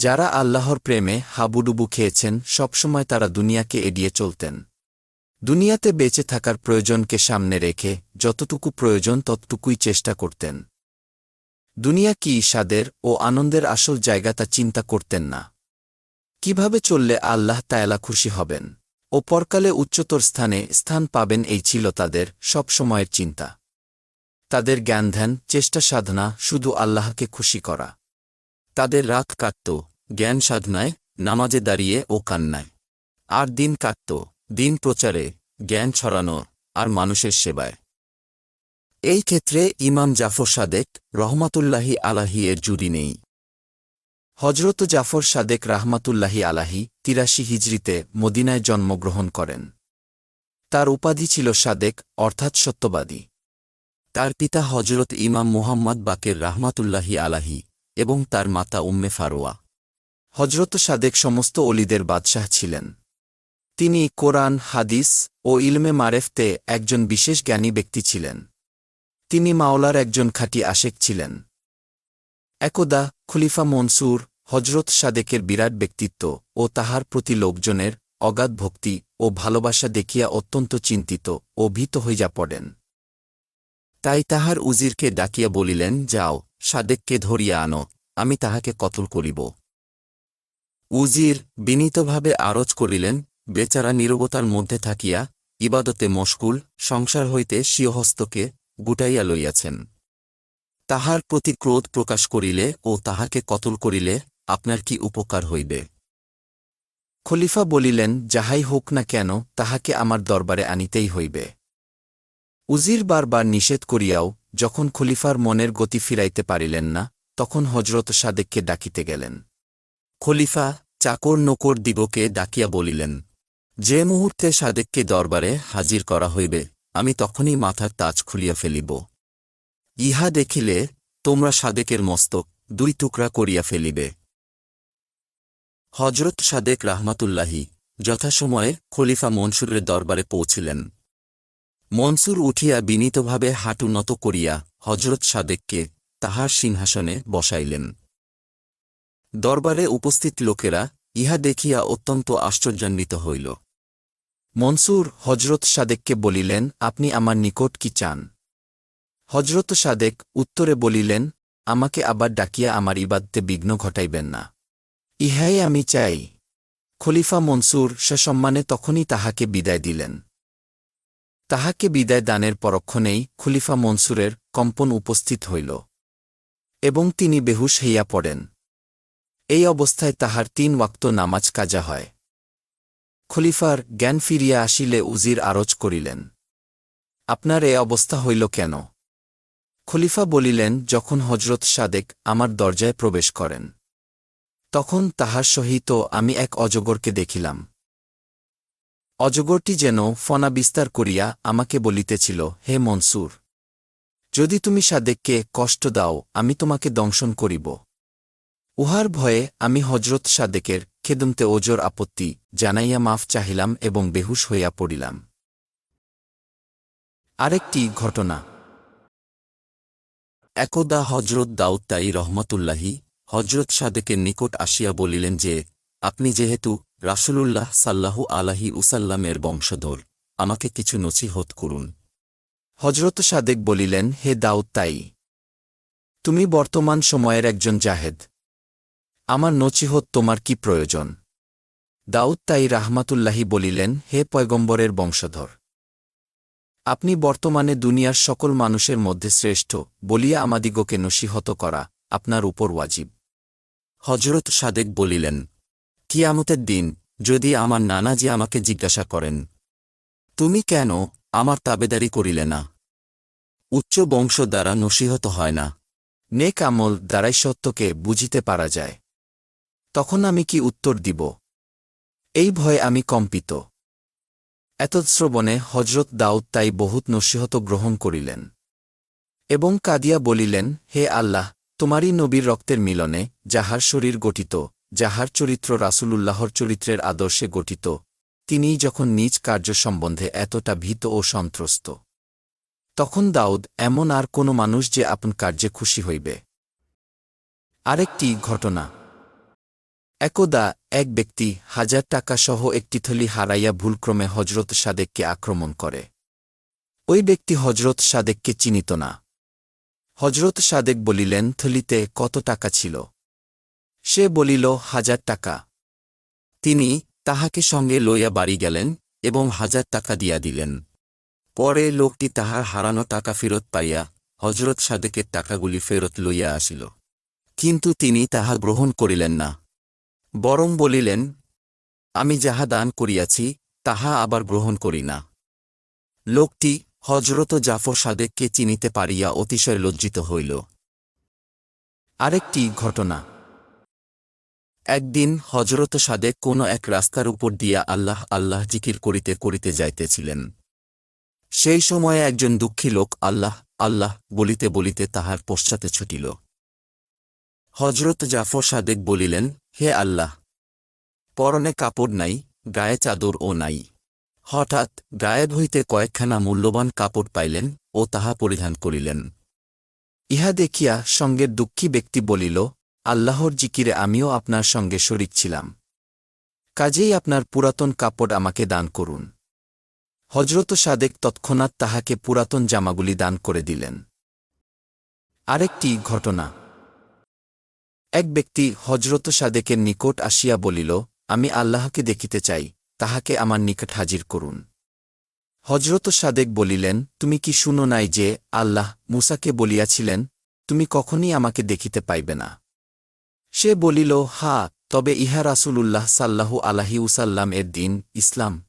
যারা আল্লাহর প্রেমে হাবুডুবু খেয়েছেন, সবসময় তারা দুনিয়াকে এড়িয়ে চলতেন। দুনিয়াতে বেঁচে থাকার প্রয়োজনকে সামনে রেখে যতটুকু প্রয়োজন ততটুকুই চেষ্টা করতেন। দুনিয়া কি স্বাদের ও আনন্দের আসল জায়গা তা চিন্তা করতেন না। কীভাবে চললে আল্লাহ তায়ালা খুশি হবেন? ও পরকালে উচ্চতর স্থানে স্থান পাবেন এই ছিল তাদের সব সময়ের চিন্তা। তাদের জ্ঞান ধ্যান চেষ্টা সাধনা শুধু আল্লাহকে খুশি করা। তাদের রাত কাটত। জ্ঞান সাধনায়, নামাজে দাঁড়িয়ে ও কান্নায়। আর দিন কাটত, দিন প্রচারে, জ্ঞান ছড়ানো, আর মানুষের সেবায়। এই ক্ষেত্রে ইমাম জাফর সাদেক রহমাতুল্লাহি আলাহি এর জুড়ি নেই। হজরত জাফর সাদেক রাহমাতুল্লাহি আলাহি তিরাশি হিজরিতে মদিনায় জন্মগ্রহণ করেন। তার উপাধি ছিল সাদেক, অর্থাৎ সত্যবাদী। তার পিতা হজরত ইমাম মুহাম্মদ বাকের রাহমাতুল্লাহি আলাহি এবং তার মাতা উম্মে ফারোয়া। হজরত সাদেক সমস্ত অলিদের বাদশাহ ছিলেন। তিনি কোরআন, হাদিস ও ইলমে মারেফতে একজন বিশেষ জ্ঞানী ব্যক্তি ছিলেন। তিনি মাওলার একজন খাঁটি আশেক ছিলেন। একদা খলিফা মনসুর হজরত সাদেকের বিরাট ব্যক্তিত্ব ও তাহার প্রতি লোকজনের অগাধ ভক্তি ও ভালোবাসা দেখিয়া অত্যন্ত চিন্তিত ও ভীত হইয়া পড়েন। তাই তাহার উজিরকে ডাকিয়া বলিলেন, যাও, সাদেককে ধরিয়া আনো, আমি তাহাকে কতল করিব। উজির বিনীতভাবে আরজ করিলেন, বেচারা নীরবতার মধ্যে থাকিয়া ইবাদতে মশকুল সংসার হইতে স্বীয়হস্তকে গুটাইয়া লইয়াছেন। তাহার প্রতি ক্রোধ প্রকাশ করিলে ও তাহাকে কতল করিলে আপনার কি উপকার হইবে? খলিফা বলিলেন, যাহাই হোক না কেন, তাহাকে আমার দরবারে আনিতেই হইবে। উজির বারবার নিষেধ করিয়াও যখন খলিফার মনের গতি ফিরাইতে পারিলেন না, তখন হজরত সাদেককে ডাকিতে গেলেন। খলিফা চাকর নকর দিবকে ডাকিয়া বলিলেন, যে মুহূর্তে সাদেককে দরবারে হাজির করা হইবে, আমি তখনই মাথার তাজ খুলিয়া ফেলিব। ইহা দেখিলে তোমরা সাদেকের মস্তক দুই টুকরা করিয়া ফেলিবে। হজরত সাদেক রাহমাতুল্লাহি যথাসময়ে খলিফা মনসুরের দরবারে পৌঁছিলেন। মনসুর উঠিয়া বিনীতভাবে হাঁটু নত করিয়া হজরত সাদেককে তাহার সিংহাসনে বসাইলেন। দরবারে উপস্থিত লোকেরা ইহা দেখিয়া অত্যন্ত আশ্চর্যান্বিত হইল। মনসুর হজরত সাদেককে বলিলেন, আপনি আমার নিকট কি চান? হজরত সাদেক উত্তরে বলিলেন, আমাকে আবার ডাকিয়া আমার ইবাদতে বিঘ্ন ঘটাইবেন না। ইহাই আমি চাই। খলিফা মনসুর সসম্মানে তখনই তাহাকে বিদায় দিলেন। তাহাকে বিদায় দানের পরক্ষণেই খলিফা মনসুরের কম্পন উপস্থিত হইল এবং তিনি বেহুশ হইয়া পড়েন। এই অবস্থায় তাহার তিন ওয়াক্ত নামাজ কাজা হয়। খলিফার জ্ঞান ফিরিয়া আসিলে উজির আরজ করিলেন। আপনার এ অবস্থা হইল কেন? খলিফা বলিলেন, যখন হজরত সাদেক আমার দরজায় প্রবেশ করেন, তখন তাহার সহিত আমি এক অজগরকে দেখিলাম। অজগরটি যেন ফনা বিস্তার করিয়া আমাকে বলিতেছিল, হে মনসুর, যদি তুমি সাদেককে কষ্ট দাও, আমি তোমাকে দংশন করিব। উহার ভয়ে আমি হজরত সাদেকের খেদমতে ওজোর আপত্তি জানাইয়া মাফ চাহিলাম এবং বেহুশ হইয়া পড়িলাম। আরেকটি ঘটনা। একদা হজরত দাউদ তাই রহমতুল্লাহি হজরত সাদেকের নিকট আসিয়া বলিলেন যে, আপনি যেহেতু রাসূলুল্লাহ সাল্লাহু আলাহি উসাল্লামের বংশধর, আমাকে কিছু নছিহত করুন। হজরত সাদেক বলিলেন, হে দাউদ তাই, তুমি বর্তমান সময়ের একজন জাহেদ। আমার নচিহত তোমার কি প্রয়োজন? দাউদ তাই রাহমাতুল্লাহি বলিলেন, হে পয়গম্বরের বংশধর! আপনি বর্তমানে দুনিয়ার সকল মানুষের মধ্যে শ্রেষ্ঠ, বলিয়া আমাদিগকে নসিহত করা আপনার উপর ওয়াজিব। হজরত সাদেক বলিলেন, কিয়ামতের দিন যদি আমার নানাজি আমাকে জিজ্ঞাসা করেন, তুমি কেন আমার তাবেদারি করিলে না? উচ্চ বংশ দ্বারা নসিহত হয় না। নেক আমল দ্বারাই সত্যকে বুঝিতে পারা যায়। তখন আমি কি উত্তর দিব? এই ভয়ে আমি কম্পিত। এতশ্রবণে হজরত দাউদ তাই বহুত নসিহত গ্রহণ করিলেন। এবং কাদিয়া বলিলেন, হে আল্লাহ, তোমারই নবীর রক্তের মিলনে, যাহার শরীর গঠিত, যাহার চরিত্র রাসূলুল্লাহর চরিত্রের আদর্শে গঠিত, তিনিই যখন নিজ কার্য সম্বন্ধে এতটা ভীত ও সন্ত্রস্ত। তখন দাউদ, এমন আর কোনো মানুষ যে আপন কার্যে খুশি হইবে? আরেকটি ঘটনা। একদা এক ব্যক্তি হাজার টাকা সহ একটি থলি হারাইয়া ভুলক্রমে হজরত সাদেককে আক্রমণ করে। ওই ব্যক্তি হজরত সাদেককে চিনিত না। হজরত সাদেক বলিলেন, থলিতে কত টাকা ছিল? সে বলিল, হাজার টাকা। তিনি তাহাকে সঙ্গে লইয়া বাড়ি গেলেন এবং হাজার টাকা দিয়া দিলেন। পরে লোকটি তাহার হারানো টাকা ফেরত পাইয়া হজরত সাদেকের টাকাগুলি ফেরত লইয়া আসিল। কিন্তু তিনি তাহা গ্রহণ করিলেন না। বরং বলিলেন, আমি যাহা দান করিয়াছি, তাহা আবার গ্রহণ করি না। লোকটি হজরত জাফর সাদেককে চিনিতে পারিয়া অতিশয় লজ্জিত হইল। আরেকটি ঘটনা। একদিন হজরত সাদেক কোনো এক রাস্তার উপর দিয়া আল্লাহ আল্লাহ জিকির করিতে করিতে যাইতেছিলেন। সেই সময়ে একজন দুঃখী লোক আল্লাহ আল্লাহ বলিতে বলিতে তাহার পশ্চাতে ছুটিল। হজরত জাফর সাদেক বলিলেন হে আল্লাহ, পরনে কাপড় নাই, গায়ে চাদর ও নাই। হঠাৎ গায়েব হইতে কয়েকখানা মূল্যবান কাপড় পাইলেন ও তাহা পরিধান করিলেন। ইহা দেখিয়া সঙ্গের দুঃখী ব্যক্তি বলিল, আল্লাহর জিকিরে আমিও আপনার সঙ্গে শরিক ছিলাম। কাজেই আপনার পুরাতন কাপড় আমাকে দান করুন। হজরত সাদেক তৎক্ষণাৎ তাহাকে পুরাতন জামাগুলি দান করে দিলেন। আরেকটি ঘটনা। এক ব্যক্তি হজরত সাদেকের নিকট আসিয়া বলিল, আমি আল্লাহকে দেখিতে চাই, তাহাকে আমার নিকট হাজির করুন। হজরত সাদেক বলিলেন, তুমি কি শুনো নাই যে আল্লাহ মুসাকে বলিয়াছিলেন, তুমি কখনই আমাকে দেখিতে পাইবে না? সে বলিল, হা, তবে ইহা রাসূলুল্লাহ সাল্লাহু আলাহি উসাল্লাম এর দিন, ইসলাম।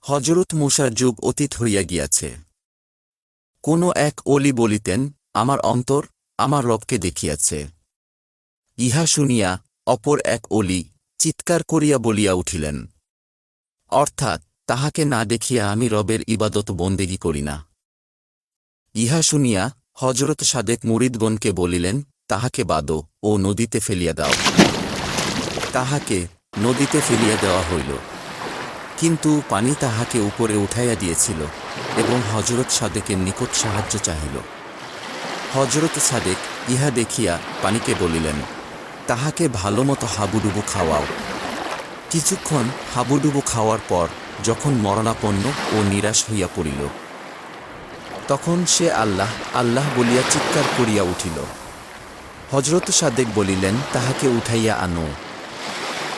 হজরত মুসার যুগ অতীত হইয়া গিয়াছে। কোনো এক অলি বলিতেন, আমার অন্তর আমার রবকে দেখিয়াছে। ইহা শুনিয়া অপর এক অলি চিৎকার করিয়া বলিয়া উঠিলেন, অর্থাৎ তাহাকে না দেখিয়া আমি রবের ইবাদত বন্দেগী করি না। ইহা শুনিয়া হজরত সাদেক মুরিদগণকে বলিলেন, তাহাকে বাদো, ও নদীতে ফেলিয়া দাও। তাহাকে নদীতে ফেলিয়া দেওয়া হইল। কিন্তু পানি তাহাকে উপরে উঠাইয়া দিয়েছিল এবং হজরত সাদেকের নিকট সাহায্য চাহিল। হজরত সাদেক ইহা দেখিয়া পানিকে বলিলেন তাহাকে ভালোমতো হাবুডুবু খাওয়াও। কিছুক্ষণ হাবুডুবু খাওয়ার পর যখন মরণাপন্ন ও নিরাশ হইয়া পড়িল, তখন সে আল্লাহ আল্লাহ বলিয়া চিৎকার করিয়া উঠিল। হজরত সাদেক বলিলেন, তাহাকে উঠাইয়া আনো।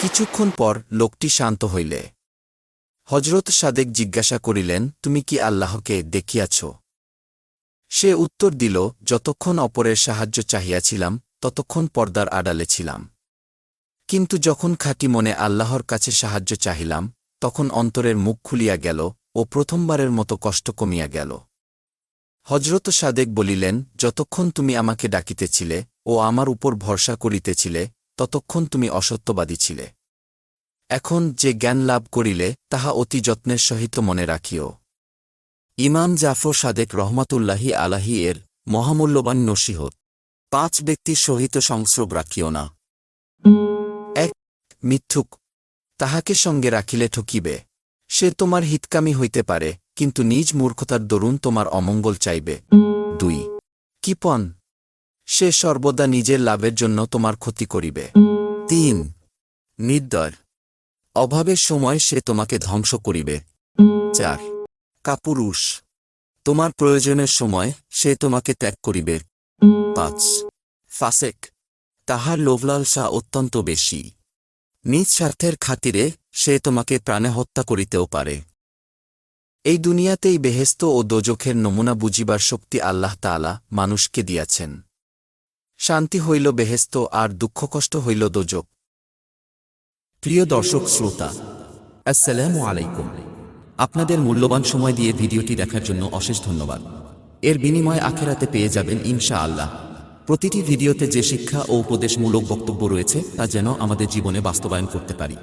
কিছুক্ষণ পর লোকটি শান্ত হইলে। হজরত সাদেক জিজ্ঞাসা করিলেন, তুমি কি আল্লাহকে দেখিয়াছ? সে উত্তর দিল, যতক্ষণ অপরের সাহায্য চাহিয়াছিলাম ততক্ষণ পর্দার আড়ালে ছিলাম। কিন্তু যখন খাঁটি মনে আল্লাহর কাছে সাহায্য চাহিলাম, তখন অন্তরের মুখ খুলিয়া গেল ও প্রথমবারের মতো কষ্ট কমিয়া গেল। হজরত সাদেক বলিলেন, যতক্ষণ তুমি আমাকে ডাকিতেছিলে ও আমার উপর ভরসা করিতেছিলে, ততক্ষণ তুমি অসত্যবাদী ছিলে। এখন যে জ্ঞান লাভ করিলে, তাহা অতি যত্নের সহিত মনে রাখিও। ইমাম জাফর সাদেক রহমাতুল্লাহি আলাহি এর মহামূল্যবান নসিহত। পাঁচ ব্যক্তির সহিত সংস্রব রাখিও না। এক, মিথ্যুক। তাহাকে সঙ্গে রাখিলে ঠকিবে। সে তোমার হিতকামী হইতে পারে, কিন্তু নিজ মূর্খতার দরুন তোমার অমঙ্গল চাইবে। দুই, কিপন। সে সর্বদা নিজের লাভের জন্য তোমার ক্ষতি করিবে। তিন, নির্দয়। অভাবের সময় সে তোমাকে ধ্বংস করিবে। চার, কাপুরুষ। তোমার প্রয়োজনের সময় সে তোমাকে ত্যাগ করিবে। পাঁচ। ফাসেক, তাহার লোভলালসা অত্যন্ত বেশি। নিজ স্বার্থের খাতিরে সে তোমাকে প্রাণে হত্যা করিতেও পারে। এই দুনিয়াতেই বেহেস্ত ও দোজখের নমুনা বুঝিবার শক্তি আল্লাহ তাআলা মানুষকে দিয়াছেন। শান্তি হইল বেহেস্ত আর দুঃখকষ্ট হইল দোজক প্রিয় দর্শক শ্রোতা, আসসালামু আলাইকুম। আপনাদের মূল্যবান সময় দিয়ে ভিডিওটি দেখার জন্য অশেষ ধন্যবাদ। এর বিনিময়ে আখেরাতে পেয়ে যাবেন ইনশা আল্লাহ প্রতিটি ভিডিওতে যে শিক্ষা ও উপদেশমূলক বক্তব্য রয়েছে, তা যেন আমাদের জীবনে বাস্তবায়ন করতে পারি।